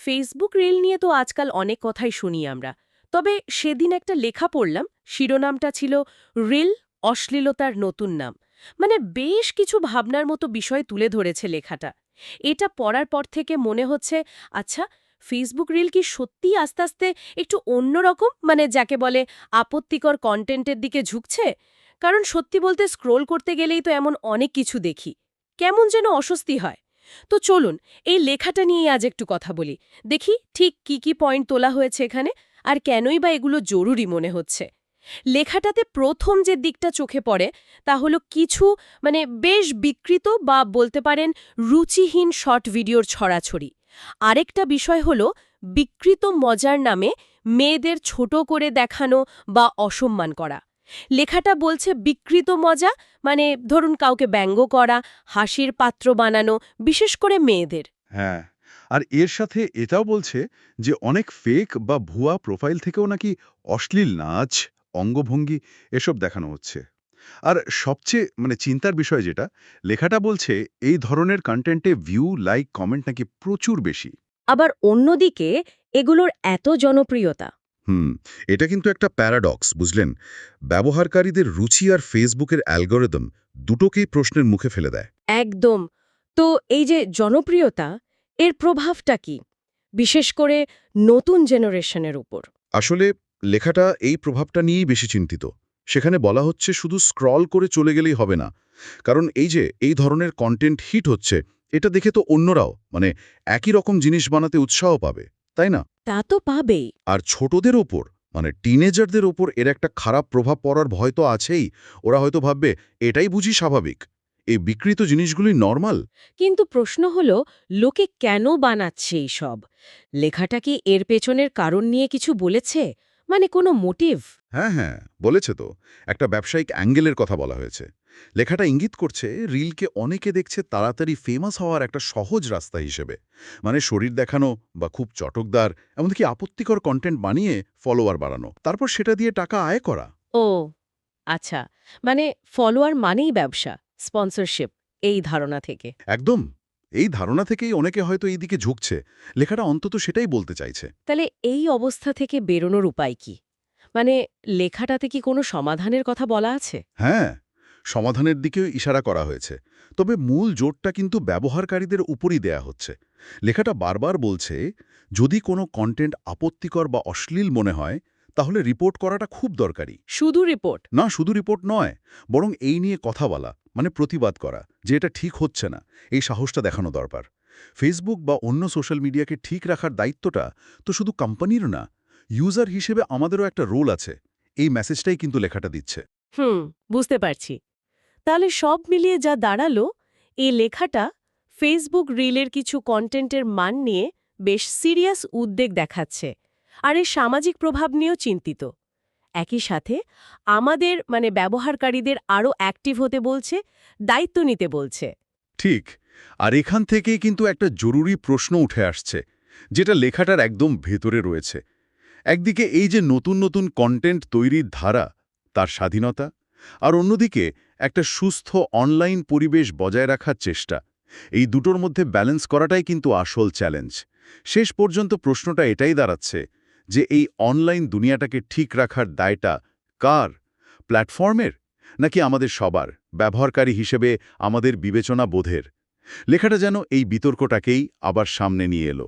Facebook reel নিয়ে তো আজকাল অনেক কথাই শুনি আমরা। তবে সেদিন একটা লেখা পড়লাম, শিরোনামটা ছিল রিল অশ্লীলতার নতুন নাম। মানে বেশ কিছু ভাবনার মতো বিষয় তুলে ধরেছে লেখাটা। এটা পড়ার পর থেকে মনে হচ্ছে আচ্ছা ফেসবুক রিল কি সত্যিই আস্তে আস্তে একটু অন্যরকম মানে যাকে বলে আপত্তিকর কন্টেন্টের দিকে ঝুঁকছে? কারণ সত্যি বলতে স্ক্রোল করতে গেলেই তো এমন অনেক কিছু দেখি। কেমন যেন অস্বস্তি হয়। তো চলুন, এই লেখাটা নিয়েই আজ একটু কথা বলি। দেখি ঠিক কি কি পয়েন্ট তোলা হয়েছে এখানে আর কেনই বা এগুলো জরুরি মনে হচ্ছে। লেখাটাতে প্রথম যে দিকটা চোখে পড়ে তা হলো কিছু মানে বেশ বিকৃত বা বলতে পারেন রুচিহীন শর্ট ভিডিওর ছড়াছড়ি। আরেকটা বিষয় হলো বিকৃত মজার নামে মেয়েদের ছোট করে দেখানো বা অসম্মান করা। লেখাটা বলছে বিকৃত মজা মানে ধরুন কাউকে ব্যঙ্গ করা হাসির পাত্র বানানো বিশেষ করে মেয়েদের। হ্যাঁ আর এর সাথে এটাও বলছে যে অনেক ফেক বা ভুয়া প্রোফাইল থেকেও নাকি অশ্লীল নাচ অঙ্গভঙ্গি এসব দেখানো হচ্ছে। আর সবচেয়ে মানে চিন্তার বিষয় যেটা লেখাটা বলছে এই ধরনের কন্টেন্টে ভিউ লাইক কমেন্ট নাকি প্রচুর বেশি। আবার অন্যদিকে এগুলোর এত জনপ্রিয়তা। হুম এটা কিন্তু একটা প্যারাডক্স বুঝলেন? ব্যবহারকারীদের রুচি আর ফেসবুকের অ্যালগোরিদম দুটোকেই প্রশ্নের মুখে ফেলে দেয়। একদম। তো এই যে জনপ্রিয়তা এর প্রভাবটা কি? বিশেষ করে নতুন জেনারেশনের উপর। আসলে লেখাটা এই প্রভাবটা নিয়েই বেশি চিন্তিত। সেখানে বলা হচ্ছে শুধু স্ক্রল করে চলে গেলেই হবে না। কারণ এই যে এই ধরনের কন্টেন্ট হিট হচ্ছে এটা দেখে তো অন্যরাও মানে একই রকম জিনিস বানাতে উৎসাহ পাবে। তাই না? তা তো পাবেই। আর ছোটদের ওপর মানে টিনেজারদের ওপর এর একটা খারাপ প্রভাব পড়ার ভয় তো আছেই। ওরা হয়তো ভাববে এটাই বুঝি স্বাভাবিক। এই বিকৃত জিনিসগুলি নর্মাল কিন্তু প্রশ্ন হলো লোকে কেন বানাচ্ছে এই সব লেখাটা কি এর পেছনের কারণ নিয়ে কিছু বলেছে? মানে কোনো মোটিভ হ্যাঁ হ্যাঁ বলেছে তো। একটা ব্যবসায়িক অ্যাঙ্গেলের কথা বলা হয়েছে। লেখাটা ইঙ্গিত করছে রিলকে অনেকে দেখছে তাড়াতাড়ি ফেমাস হওয়ার একটা সহজ রাস্তা হিসেবে। মানে শরীর দেখানো বা খুব চটকদার এমনকি আপত্তিকর কন্টেন্ট বানিয়ে ফলোয়ার বাড়ানো। তারপর সেটা দিয়ে টাকা আয় করা। ও আচ্ছা। মানে ফলোয়ার মানেই ব্যবসা স্পন্সরশিপ এই ধারণা থেকে। একদম। এই ধারণা থেকেই অনেকে হয়তো এই দিকে ঝুঁকছে। লেখাটা অন্তত সেটাই বলতে চাইছে। তাহলে এই অবস্থা থেকে বেরোনোর উপায় কি? মানে লেখাটাতে কি কোনো সমাধানের কথা বলা আছে? হ্যাঁ সমাধানের দিকেও ইশারা করা হয়েছে। তবে মূল জোরটা কিন্তু ব্যবহারকারীদের উপরই দেয়া হচ্ছে। লেখাটা বারবার বলছে যদি কোনো কন্টেন্ট আপত্তিকর বা অশ্লীল মনে হয় তাহলে রিপোর্ট করাটা খুব দরকারি। শুধু রিপোর্ট না শুধু রিপোর্ট নয় বরং এই নিয়ে কথা বলা মানে প্রতিবাদ করা যে এটা ঠিক হচ্ছে না এই সাহসটা দেখানো দরকার। ফেসবুক বা অন্য সোশ্যাল মিডিয়াকে ঠিক রাখার দায়িত্বটা তো শুধু কোম্পানির না ইউজার হিসেবে আমাদেরও একটা রোল আছে। এই মেসেজটাই কিন্তু লেখাটা দিচ্ছে। হুম বুঝতে পারছি। তাহলে সব মিলিয়ে যা দাঁড়াল এই লেখাটা ফেসবুক রিলের কিছু কন্টেন্টের মান নিয়ে বেশ সিরিয়াস উদ্বেগ দেখাচ্ছে আর এর সামাজিক প্রভাব নিয়েও চিন্তিত। একই সাথে আমাদের মানে ব্যবহারকারীদের আরও অ্যাক্টিভ হতে বলছে দায়িত্ব নিতে বলছে। ঠিক আর এখান থেকেই কিন্তু একটা জরুরি প্রশ্ন উঠে আসছে যেটা লেখাটার একদম ভেতরে রয়েছে। একদিকে এই যে নতুন নতুন কন্টেন্ট তৈরির ধারা, তার স্বাধীনতা, আর অন্যদিকে একটা সুস্থ অনলাইন পরিবেশ বজায় রাখার চেষ্টা, এই দুটোর মধ্যে ব্যালেন্স করাটাই কিন্তু আসল চ্যালেঞ্জ শেষ পর্যন্ত প্রশ্নটা এটাই দাঁড়াচ্ছে যে এই অনলাইন দুনিয়াটাকে ঠিক রাখার দায়টা কার? প্ল্যাটফর্মের নাকি আমাদের সবার, ব্যবহারকারী হিসেবে আমাদের বিবেচনা বোধের? লেখাটা যেন এই বিতর্কটাকেই আবার সামনে নিয়ে এলো।